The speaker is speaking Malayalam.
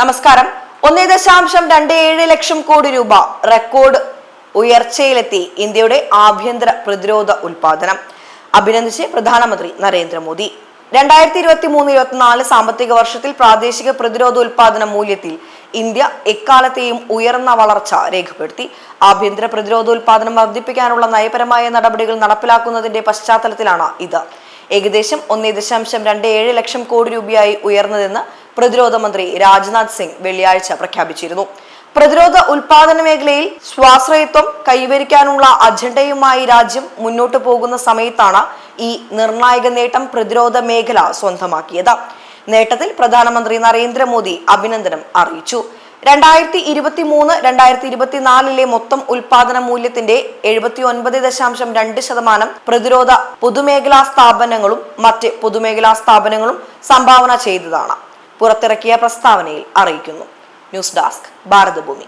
നമസ്കാരം. ഒന്നേ ദശാംശം രണ്ട് ഏഴ് ലക്ഷം കോടി രൂപ റെക്കോർഡ് ഉയർച്ചയിലെത്തി ഇന്ത്യയുടെ ആഭ്യന്തര പ്രതിരോധ ഉൽപാദനം അഭിനന്ദിച്ച് പ്രധാനമന്ത്രി നരേന്ദ്രമോദി. രണ്ടായിരത്തി ഇരുപത്തി മൂന്ന് ഇരുപത്തിനാല് സാമ്പത്തിക വർഷത്തിൽ പ്രാദേശിക പ്രതിരോധ ഉൽപാദന മൂല്യത്തിൽ ഇന്ത്യ എക്കാലത്തെയും ഉയർന്ന വളർച്ച രേഖപ്പെടുത്തി. ആഭ്യന്തര പ്രതിരോധ ഉൽപാദനം വർദ്ധിപ്പിക്കാനുള്ള നയപരമായ നടപടികൾ നടപ്പിലാക്കുന്നതിന്റെ പശ്ചാത്തലത്തിലാണ് ഇത്. ഏകദേശം ഒന്നേ ദശാംശം രണ്ട് ഏഴ് ലക്ഷം കോടി രൂപയായി ഉയർന്നതെന്ന് പ്രതിരോധ മന്ത്രി രാജ്നാഥ് സിംഗ് വെള്ളിയാഴ്ച പ്രഖ്യാപിച്ചിരുന്നു. പ്രതിരോധ ഉൽപാദന മേഖലയിൽ സ്വാശ്രയത്വം കൈവരിക്കാനുള്ള അജണ്ടയുമായി രാജ്യം മുന്നോട്ടു പോകുന്ന സമയത്താണ് ഈ നിർണായക നേട്ടം പ്രതിരോധ മേഖല സ്വന്തമാക്കിയത്. നേട്ടത്തിൽ പ്രധാനമന്ത്രി നരേന്ദ്രമോദി അഭിനന്ദനം അറിയിച്ചു. രണ്ടായിരത്തി ഇരുപത്തി മൂന്ന് രണ്ടായിരത്തി ഇരുപത്തിനാലിലെ മൊത്തം ഉൽപാദന മൂല്യത്തിന്റെ എഴുപത്തി ഒൻപത് ദശാംശം രണ്ട് ശതമാനം പ്രതിരോധ പൊതുമേഖലാ സ്ഥാപനങ്ങളും മറ്റ് പൊതുമേഖലാ സ്ഥാപനങ്ങളും സംഭാവന ചെയ്തതാണ്. പുറത്തിറക്കിയ പ്രസ്താവനയിൽ അറിയിക്കുന്നു. News desk Bharathabhoomi.